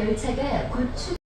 열차가 곧 출.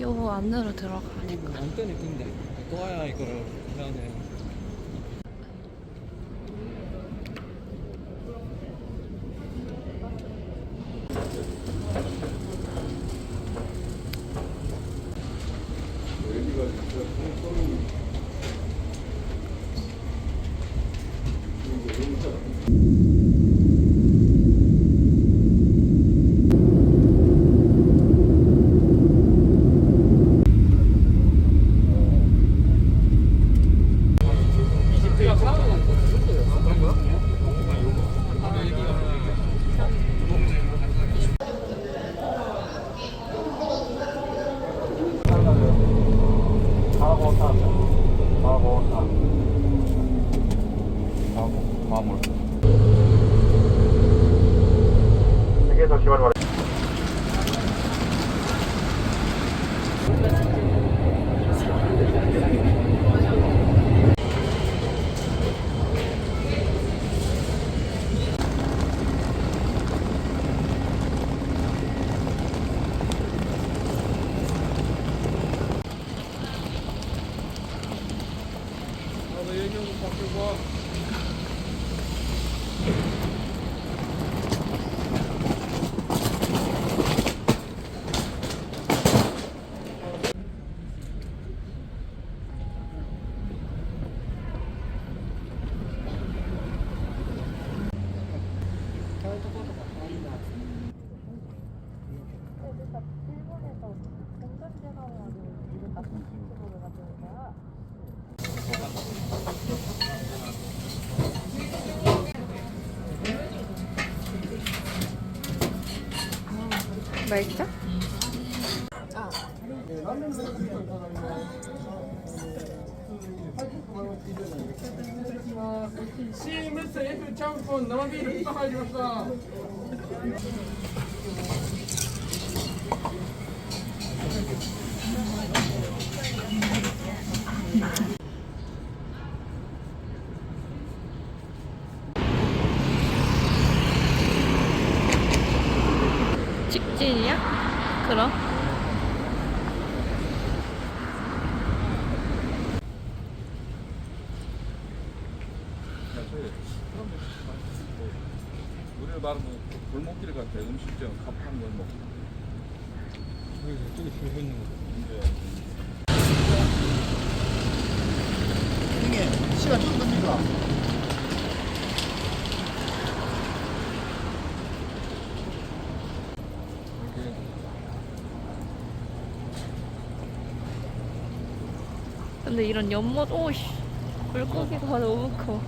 요 안으로 들어가. 안 때는 데. 또 와야 이거를 해야 되는. バイ来た？あシームス F ちゃんぽん生ビール1個入りました。 근데 이런 연못, 오씨. 물고기가 너무 커.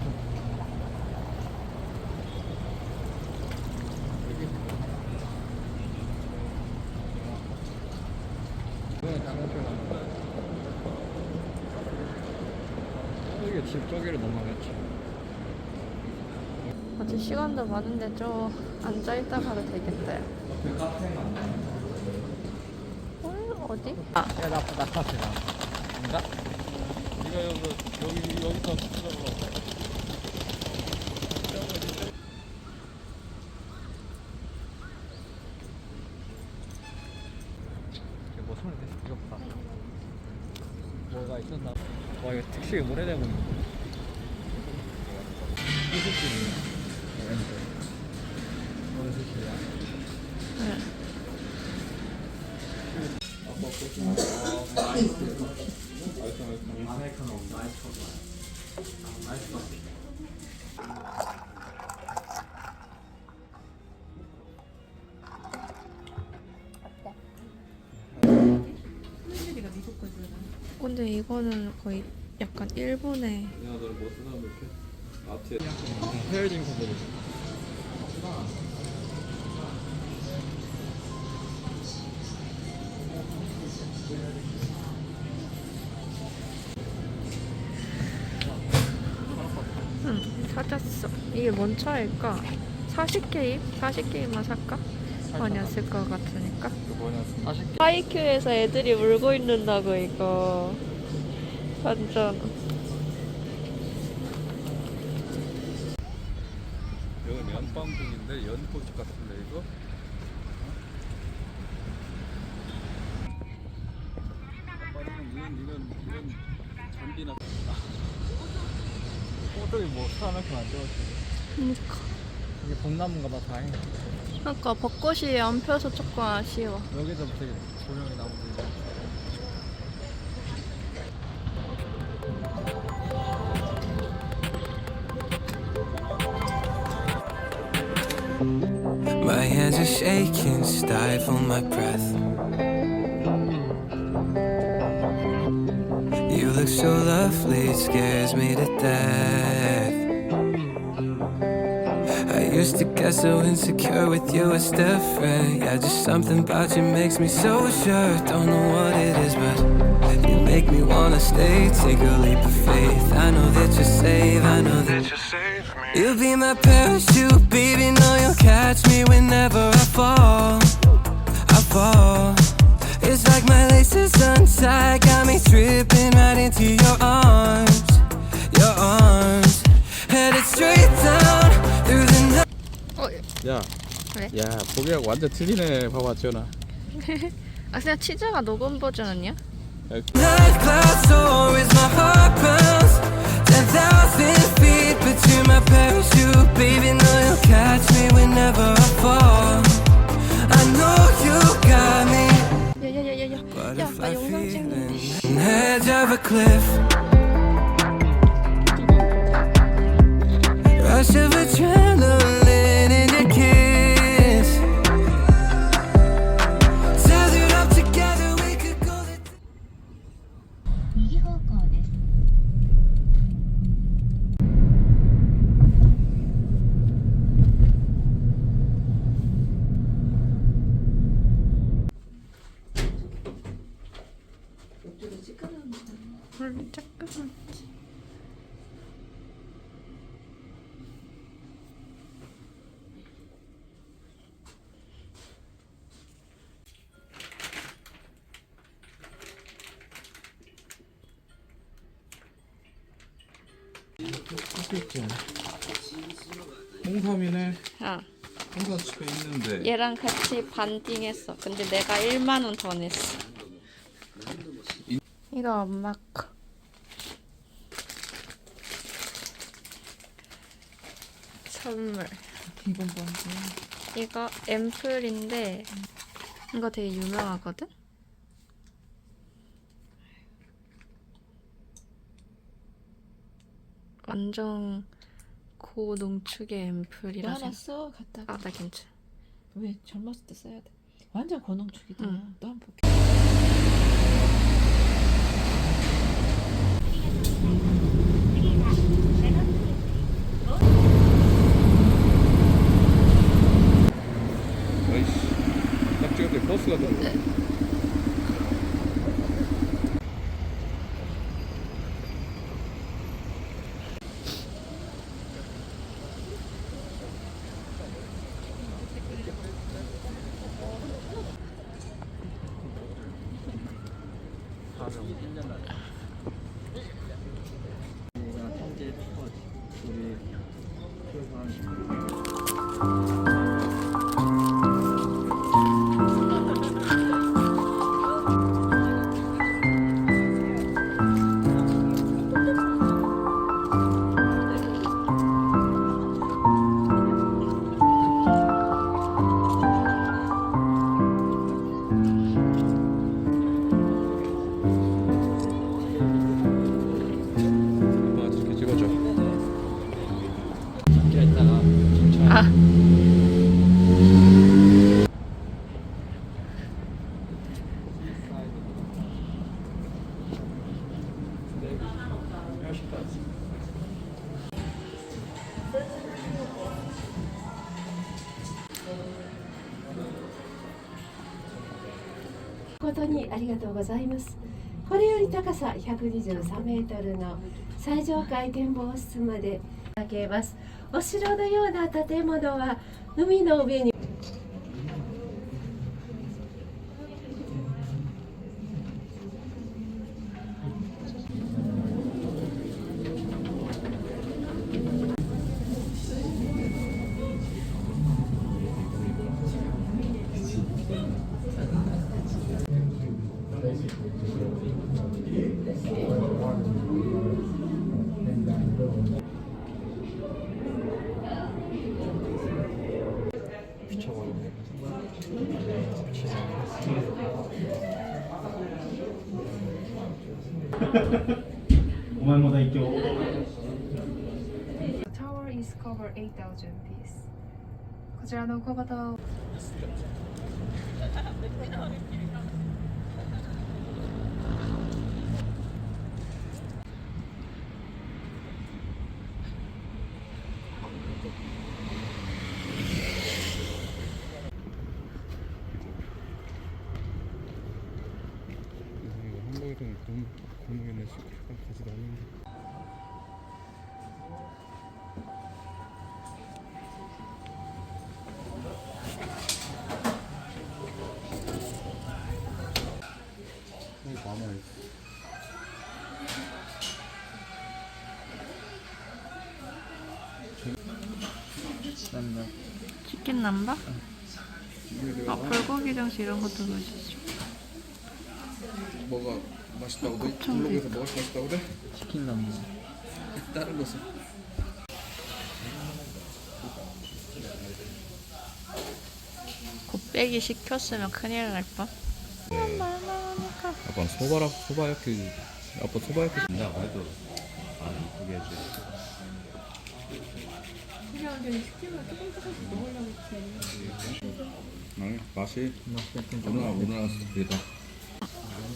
이번에 장난칠 나는 거야. 이게 집 저기를 넘어갔지. 아직 시간도 많은데 좀 앉아있다 가도 되겠다. 어, 어디? 아, 야, 나, 나 카페다. 인가? 네가 여기 여기 여기서 찾아보러 이게 뭐. 뭐가 있었나? 와, 이거 택시 오래되고 아메리카노 아이스 커피. 아이스 커피. 근데 이거는 거의 약간 일본의 헤어진 분들이. 응, 찾았어. 이게 뭔 차일까? 40개입? 40개입만 살까? 아니었을 것 같으니까. 그 뭐냐, 40개. 하이큐에서 애들이 울고 있는다고 이거. 완전. 여기 연방국인데 연꽃 같은데 이거 아빠는 이건 이건 이건 잔디나 어, 저기 뭐 사람 이렇게 만들었지. 그니까. 이게 봄나무인가 봐, 다행이다. 그러니까 벚꽃이 안 펴서 조금 아쉬워. 여기도 되게 조명이 나오고. My hands are shaking, stifle my breath. You look so lovely, it scares me to death. Used to get so insecure with you, it's different. Yeah, just something about you makes me so sure. Don't know what it is, but you make me wanna stay. Take a leap of faith. I know that you're safe, I know that you're me. You'll be my parachute, baby. Know you'll catch me whenever I fall. I fall. It's like my laces untied, got me tripping right into your arms, your arms. Headed straight down through the night. 어, 야, 왜? 야 보기하고 완전 틀리네 봐봐 지현아 아 그냥 치즈가 녹음 버전 아니야? Night clouds soar as my heart pounds Ten thousand feet between my parachute Baby, know you'll catch me whenever I fall I know you got me 야야야야야. 야, 나 영상 찍는데. 할수 있지. 홍삼이네. 아, 홍삼 집에 있는데. 얘랑 같이 반띵했어. 근데 내가 1만 원 더 냈어. 이거 엄마 거. 선물. 이건 뭔데? 이거 앰플인데 이거 되게 유명하거든? 완전 고농축의 앰플이라 하나 생각. 써 갖다가 아, 나 괜찮아. 왜 젊었을 때 써야 돼 완전 고농축이다 응. 너 한번 볼게 誠にありがとうございます。これより高さ123メートルの最上階展望室まで開けます。お城のような建物は海の上にお前も代表。こちらの小型を。Thank you. 공, 공무원의 시간 가지도 않는데. 여기 남아있어. 치킨 남바? 아, 불고기 정식 이런 것도 맛있어. 뭐가 맛있다고? 너 곱창 블로그에서 뭐가 맛있다고 그래? 치킨 남무. 다른 것은? 곱빼기 시켰으면 큰일 날 뻔. 아빠 소바라 소바야키 아빠 소바야키 준다 그래도 아 이쁘게 해줘 아니 맛이 우리나라 우리나라 스타일이다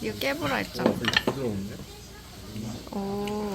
이거 깨부라 했잖아. 부드러운데? 오.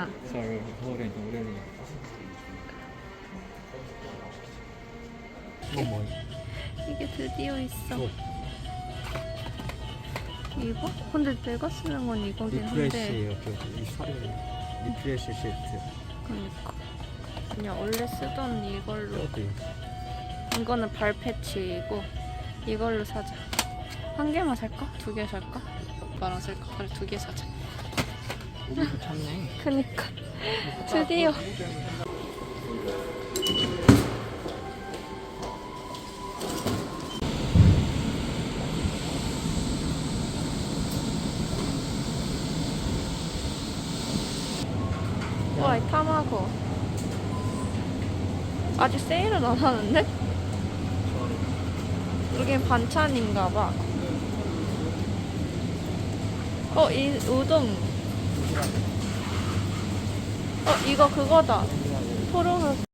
아. 잘 서울에 오래는. 뭐? 이게 드디어 있어. 이거? 근데 내가 쓰는 건 이거긴 한데. 리프레시예요. 이 사료 리프레시 세트. 그러니까. 그냥 원래 쓰던 이걸로. 여기. 이거는 발 패치이고 이걸로 사자. 한 개만 살까? 두 개 살까? 오빠랑 살까? 그래 두 개 사자. 그니까 드디어. 와, 이 타마고. 아직 세일은 안 하는데? 이게 반찬인가 봐. 어, 이 우동. 어, 이거 그거다. 토로는